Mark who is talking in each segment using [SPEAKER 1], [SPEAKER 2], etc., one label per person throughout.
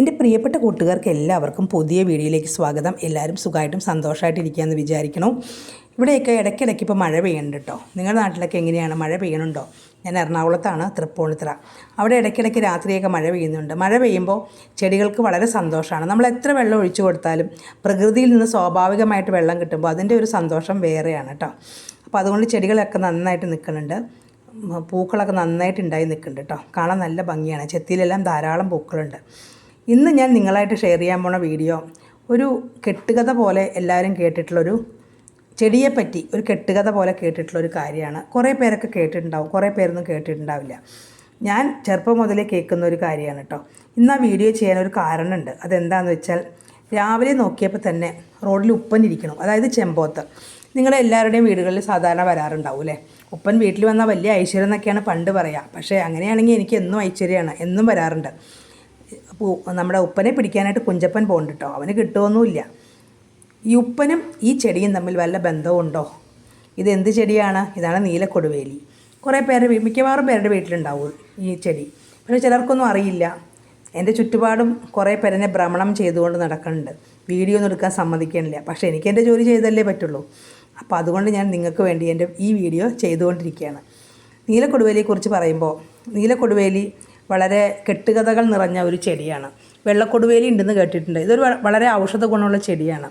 [SPEAKER 1] എന്റെ പ്രിയപ്പെട്ട കൂട്ടുകാർക്ക് എല്ലാവർക്കും പുതിയ വീഡിയോയിലേക്ക് സ്വാഗതം. എല്ലാവരും സുഖമായിട്ടും സന്തോഷമായിട്ടിരിക്കുകയെന്ന് വിചാരിക്കണം ഇവിടെയൊക്കെ ഇടയ്ക്കിടയ്ക്ക് ഇപ്പോൾ മഴ പെയ്യുന്നുണ്ട് കേട്ടോ. നിങ്ങളുടെ നാട്ടിലൊക്കെ എങ്ങനെയാണ്? മഴ പെയ്യണുണ്ടോ? ഞാൻ എറണാകുളത്താണ് തൃപ്പൂണിത്തറ. അവിടെ ഇടയ്ക്കിടയ്ക്ക് രാത്രിയൊക്കെ മഴ പെയ്യുന്നുണ്ട്. മഴ പെയ്യുമ്പോൾ ചെടികൾക്ക് വളരെ സന്തോഷമാണ്. നമ്മൾ എത്ര വെള്ളം ഒഴിച്ചു കൊടുത്താലും പ്രകൃതിയിൽ നിന്ന് സ്വാഭാവികമായിട്ട് വെള്ളം കിട്ടുമ്പോൾ അതിന്റെ ഒരു സന്തോഷം വേറെയാണ് കേട്ടോ. അപ്പോൾ അതുകൊണ്ട് ചെടികളൊക്കെ നന്നായിട്ട് നിൽക്കുന്നുണ്ട്. പൂക്കളൊക്കെ നന്നായിട്ട് ഉണ്ടായി നിൽക്കുന്നുണ്ട് കേട്ടോ. കാണാൻ നല്ല ഭംഗിയാണ്. ചെത്തിയിലെല്ലാം ധാരാളം പൂക്കളുണ്ട്. ഇന്ന് ഞാൻ നിങ്ങളായിട്ട് ഷെയർ ചെയ്യാൻ പോണ വീഡിയോ ഒരു കെട്ടുകഥ പോലെ എല്ലാവരും കേട്ടിട്ടുള്ളൊരു ചെടിയെപ്പറ്റി ഒരു കെട്ടുകഥ പോലെ കേട്ടിട്ടുള്ളൊരു കാര്യമാണ്. കുറേ പേരൊക്കെ കേട്ടിട്ടുണ്ടാവും കുറേ പേരൊന്നും കേട്ടിട്ടുണ്ടാവില്ല. ഞാൻ ചെറുപ്പം മുതലേ കേൾക്കുന്ന ഒരു കാര്യമാണ് കേട്ടോ ഇന്ന് ആ വീഡിയോ ചെയ്യാൻ ഒരു കാരണമുണ്ട്. അതെന്താണെന്ന് വെച്ചാൽ രാവിലെ നോക്കിയപ്പോൾ തന്നെ റോഡിൽ ഉപ്പൻ ഇരിക്കണം. അതായത് ചെമ്പോത്ത്. നിങ്ങളെല്ലാവരുടെയും വീടുകളിൽ സാധാരണ വരാറുണ്ടാവും അല്ലേ? ഉപ്പൻ വീട്ടിൽ വന്നാൽ വലിയ ഐശ്വര്യം എന്നൊക്കെയാണ് പണ്ട് പറയുക പക്ഷേ അങ്ങനെയാണെങ്കിൽ എനിക്ക് എന്നും ഐശ്വര്യമാണ്. എന്നും വരാറുണ്ട്. നമ്മുടെ ഉപ്പനെ പിടിക്കാനായിട്ട് കുഞ്ചപ്പൻ പോകുന്നുണ്ട് അവന് കിട്ടുമൊന്നുമില്ല ഈ ഉപ്പനും ഈ ചെടിയും തമ്മിൽ വല്ല ബന്ധമുണ്ടോ ഇത് എന്ത് ചെടിയാണ്? ഇതാണ് നീലക്കൊടുവേലി കുറേ പേരുടെ മിക്കവാറും പേരുടെ വീട്ടിലുണ്ടാവും ഈ ചെടി. പക്ഷേ ചിലർക്കൊന്നും അറിയില്ല. എന്റെ ചുറ്റുപാടും കുറേ പേരെന്നെ ഭ്രമണം ചെയ്തുകൊണ്ട് നടക്കുന്നുണ്ട്. വീഡിയോ ഒന്നും എടുക്കാൻ സമ്മതിക്കണില്ല പക്ഷേ എനിക്ക് എന്റെ ജോലി ചെയ്തല്ലേ പറ്റുള്ളൂ. അപ്പോൾ അതുകൊണ്ട് ഞാൻ നിങ്ങൾക്ക് വേണ്ടി എന്റെ ഈ വീഡിയോ ചെയ്തുകൊണ്ടിരിക്കുകയാണ്. നീലക്കൊടുവേലിയെക്കുറിച്ച് പറയുമ്പോൾ നീലക്കൊടുവേലി വളരെ കെട്ടുകഥകൾ നിറഞ്ഞ ഒരു ചെടിയാണ്. വെള്ളക്കൊടുവേലി ഉണ്ടെന്ന് കേട്ടിട്ടുണ്ട്. ഇതൊരു വളരെ ഔഷധ ഗുണമുള്ള ചെടിയാണ്.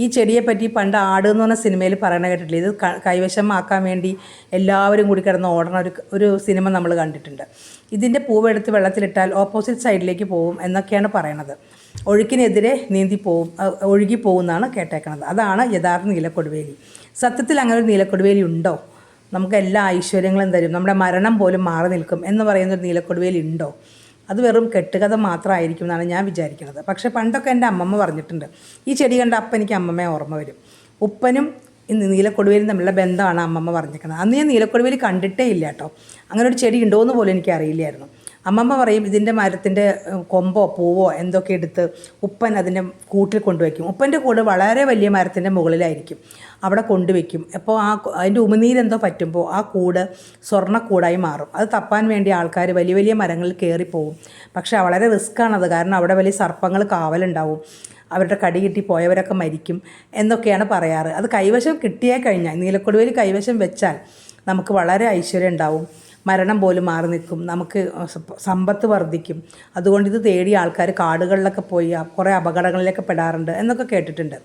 [SPEAKER 1] ഈ ചെടിയെപ്പറ്റി പണ്ട് ആട് എന്ന് പറഞ്ഞ സിനിമയിൽ പറയണ കേട്ടിട്ടില്ല? ഇത് കൈവശമാക്കാൻ വേണ്ടി എല്ലാവരും കൂടി കിടന്ന് ഓടണ ഒരു ഒരു സിനിമ നമ്മൾ കണ്ടിട്ടുണ്ട്. ഇതിന്റെ പൂവെടുത്ത് വെള്ളത്തിലിട്ടാൽ ഓപ്പോസിറ്റ് സൈഡിലേക്ക് പോകും എന്നൊക്കെയാണ് പറയണത്. ഒഴുക്കിനെതിരെ നീന്തി പോവും ഒഴുകി പോകുമെന്നാണ് കേട്ടേക്കണത്. അതാണ് യഥാർത്ഥ നീലക്കൊടുവേലി. സത്യത്തിൽ അങ്ങനെ ഒരു നീലക്കൊടുവേലി ഉണ്ടോ? നമുക്ക് എല്ലാ ഐശ്വര്യങ്ങളും തരും. നമ്മുടെ മരണം പോലും മാറി നിൽക്കും എന്ന് പറയുന്ന ഒരു നീലക്കൊടുവയിൽ ഉണ്ടോ? അത് വെറും കെട്ടുകഥ മാത്രമായിരിക്കും എന്നാണ് ഞാൻ വിചാരിക്കുന്നത്. പക്ഷേ പണ്ടൊക്കെ എന്റെ അമ്മമ്മ പറഞ്ഞിട്ടുണ്ട്. ഈ ചെടി കണ്ട അപ്പം എനിക്ക് അമ്മമ്മയെ ഓർമ്മ വരും. ഉപ്പനും നീലക്കൊടുവേലും തമ്മിലുള്ള ബന്ധമാണ് അമ്മമ്മ പറഞ്ഞിരിക്കുന്നത്. അന്ന് ഞാൻ നീലക്കൊടുവേലി കണ്ടിട്ടേ ഇല്ല കേട്ടോ. അങ്ങനെ ഒരു ചെടി ഉണ്ടോ എന്ന് പോലും എനിക്ക് അറിയില്ലായിരുന്നു അമ്മമ്മ പറയും ഇതിന്റെ മരത്തിന്റെ കൊമ്പോ പൂവോ എന്തൊക്കെ എടുത്ത് ഉപ്പൻ അതിന്റെ കൂട്ടിൽ കൊണ്ടുവയ്ക്കും. ഉപ്പന്റെ കൂട് വളരെ വലിയ മരത്തിന്റെ മുകളിലായിരിക്കും. അവിടെ കൊണ്ടുവയ്ക്കും. അപ്പോൾ ആ അതിന്റെ ഉമിനീരെന്തോ പറ്റുമ്പോൾ ആ കൂട് സ്വർണക്കൂടായി മാറും. അത് തപ്പാൻ വേണ്ടി ആൾക്കാർ വലിയ വലിയ മരങ്ങളിൽ കയറിപ്പോവും പക്ഷേ വളരെ റിസ്ക്കാണത്. കാരണം അവിടെ വലിയ സർപ്പങ്ങൾ കാവലുണ്ടാവും. അവരുടെ കടി കിട്ടി പോയവരൊക്കെ മരിക്കും എന്നൊക്കെയാണ് പറയാറ്. അത് കൈവശം കിട്ടിയേ കഴിഞ്ഞാൽ നീലക്കൊടുവേൽ കൈവശം വെച്ചാൽ നമുക്ക് വളരെ ഐശ്വര്യം ഉണ്ടാവും. മരണം പോലും മാറി നിൽക്കും. നമുക്ക് സമ്പത്ത് വർദ്ധിക്കും. അതുകൊണ്ട് ഇത് തേടി ആൾക്കാർ കാടുകളിലൊക്കെ പോയി കുറേ അപകടങ്ങളിലൊക്കെ പെടാറുണ്ട് എന്നൊക്കെ കേട്ടിട്ടുണ്ട്.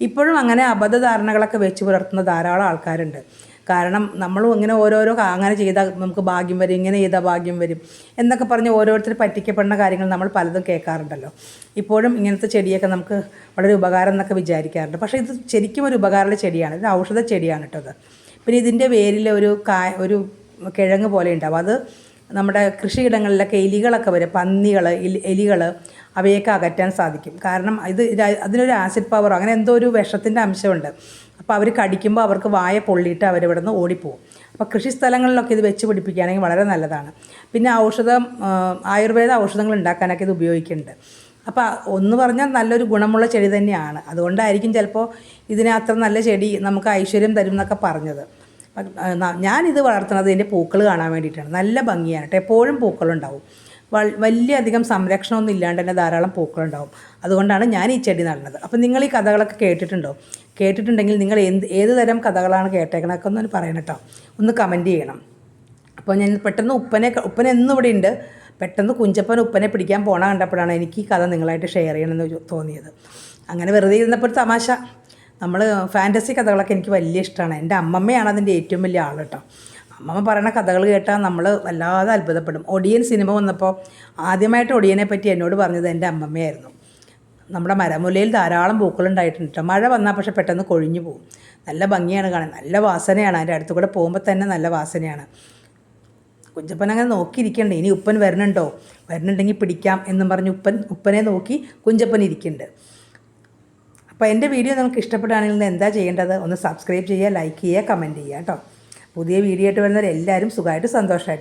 [SPEAKER 1] ഇപ്പോഴും അങ്ങനെ അബദ്ധധാരണകളൊക്കെ വെച്ച് പുലർത്തുന്ന ധാരാളം ആൾക്കാരുണ്ട്. കാരണം നമ്മളും ഇങ്ങനെ ഓരോരോ അങ്ങനെ ചെയ്താൽ നമുക്ക് ഭാഗ്യം വരും ഇങ്ങനെ ചെയ്താൽ ഭാഗ്യം വരും എന്നൊക്കെ പറഞ്ഞ് ഓരോരുത്തർ പറ്റിക്കപ്പെടുന്ന കാര്യങ്ങൾ നമ്മൾ പലതും കേൾക്കാറുണ്ടല്ലോ. ഇപ്പോഴും ഇങ്ങനത്തെ ചെടിയൊക്കെ നമുക്ക് വളരെ ഉപകാരം എന്നൊക്കെ വിചാരിക്കാറുണ്ട്. പക്ഷേ ഇത് ശരിക്കും ഒരു ഉപകാരമുള്ള ചെടിയാണ്. ഇത് ഔഷധ ചെടിയാണ് കേട്ടോ പിന്നെ ഇതിന്റെ വേരിൽ ഒരു ഒരു കിഴങ്ങ് പോലെ ഉണ്ടാവും. അത് നമ്മുടെ കൃഷിയിടങ്ങളിലൊക്കെ എലികളൊക്കെ വരും. പന്നികൾ എലികൾ അവയൊക്കെ അകറ്റാൻ സാധിക്കും. കാരണം ഇത് അതിനൊരു ആസിഡ് പവറോ അങ്ങനെ എന്തോ ഒരു വിഷത്തിന്റെ അംശമുണ്ട്. അപ്പോൾ അവർ കടിക്കുമ്പോൾ അവർക്ക് വായ പൊള്ളിയിട്ട് അവരിവിടെ നിന്ന് ഓടിപ്പോകും അപ്പോൾ കൃഷി സ്ഥലങ്ങളിലൊക്കെ ഇത് വെച്ച് പിടിപ്പിക്കുകയാണെങ്കിൽ വളരെ നല്ലതാണ്. പിന്നെ ഔഷധം ആയുർവേദ ഔഷധങ്ങൾ ഉണ്ടാക്കാനൊക്കെ ഇത് ഉപയോഗിക്കുന്നുണ്ട്. അപ്പോൾ ഒന്ന് പറഞ്ഞാൽ നല്ലൊരു ഗുണമുള്ള ചെടി തന്നെയാണ്. അതുകൊണ്ടായിരിക്കും ചിലപ്പോൾ ഇതിനെ അത്ര നല്ല ചെടി നമുക്ക് ഐശ്വര്യം തരും എന്നൊക്കെ പറഞ്ഞത്. ഞാനിത് വളർത്തുന്നത് ഇതിന്റെ പൂക്കൾ കാണാൻ വേണ്ടിയിട്ടാണ്. നല്ല ഭംഗിയാണ് കേട്ടോ. എപ്പോഴും പൂക്കളുണ്ടാവും. വലിയ അധികം സംരക്ഷണമൊന്നും ഇല്ലാണ്ട് തന്നെ ധാരാളം പൂക്കളുണ്ടാവും. അതുകൊണ്ടാണ് ഞാൻ ഈ ചെടി നടുന്നത്. അപ്പം നിങ്ങൾ ഈ കഥകളൊക്കെ കേട്ടിട്ടുണ്ടോ? കേട്ടിട്ടുണ്ടെങ്കിൽ നിങ്ങൾ എന്ത് ഏത് തരം കഥകളാണ് കേട്ടേക്കണതൊക്കെ ഒന്ന് പറയണം കേട്ടോ. ഒന്ന് കമന്റ് ചെയ്യണം. അപ്പോൾ ഞാൻ പെട്ടെന്ന് ഉപ്പനെ ഉപ്പന എന്നും ഇവിടെ ഉണ്ട്. പെട്ടെന്ന് കുഞ്ചപ്പൻ ഉപ്പനെ പിടിക്കാൻ പോണ കണ്ടപ്പോഴാണ് എനിക്ക് ഈ കഥ നിങ്ങളായിട്ട് ഷെയർ ചെയ്യണമെന്ന് തോന്നിയത്. അങ്ങനെ വെറുതെ ഇരുന്നപ്പോൾ തമാശ. നമ്മൾ ഫാന്റസി കഥകളൊക്കെ എനിക്ക് വലിയ ഇഷ്ടമാണ് എന്റെ അമ്മമ്മയാണ് അതിന്റെ ഏറ്റവും വലിയ ആൾ കേട്ടോ. അമ്മമ്മ പറയുന്ന കഥകൾ കേട്ടാൽ നമ്മൾ വല്ലാതെ അത്ഭുതപ്പെടും. ഒടിയൻ സിനിമ വന്നപ്പോൾ ആദ്യമായിട്ട് ഒടിയനെ പറ്റി എന്നോട് പറഞ്ഞത് എന്റെ അമ്മമ്മയായിരുന്നു. നമ്മുടെ മരമുലയിൽ ധാരാളം പൂക്കളുണ്ടായിട്ടുണ്ട് കേട്ടോ. മഴ വന്നാൽ പക്ഷേ പെട്ടെന്ന് കൊഴിഞ്ഞു പോകും നല്ല ഭംഗിയാണ് കാണാൻ. നല്ല വാസനയാണ്. അതിന്റെ അടുത്ത് കൂടെ പോകുമ്പോൾ തന്നെ നല്ല വാസനയാണ്. കുഞ്ചപ്പൻ അങ്ങനെ നോക്കിയിരിക്കണ്ടേ. ഇനി ഉപ്പൻ വരണുണ്ടോ? വരുന്നുണ്ടെങ്കിൽ പിടിക്കാം എന്നും പറഞ്ഞ് ഉപ്പൻ ഉപ്പനെ നോക്കി കുഞ്ചപ്പൻ ഇരിക്കുന്നുണ്ട് അപ്പോൾ എന്റെ വീഡിയോ നിങ്ങൾക്ക് ഇഷ്ടപ്പെടുകയാണെങ്കിൽ എന്താ ചെയ്യേണ്ടത്? ഒന്ന് സബ്സ്ക്രൈബ് ചെയ്യുക ലൈക്ക് ചെയ്യുക കമന്റ് ചെയ്യുക കേട്ടോ. പുതിയ വീഡിയോ ആയിട്ട് വരുന്നവരെല്ലാവരും സുഖമായിട്ട് സന്തോഷമായിട്ട്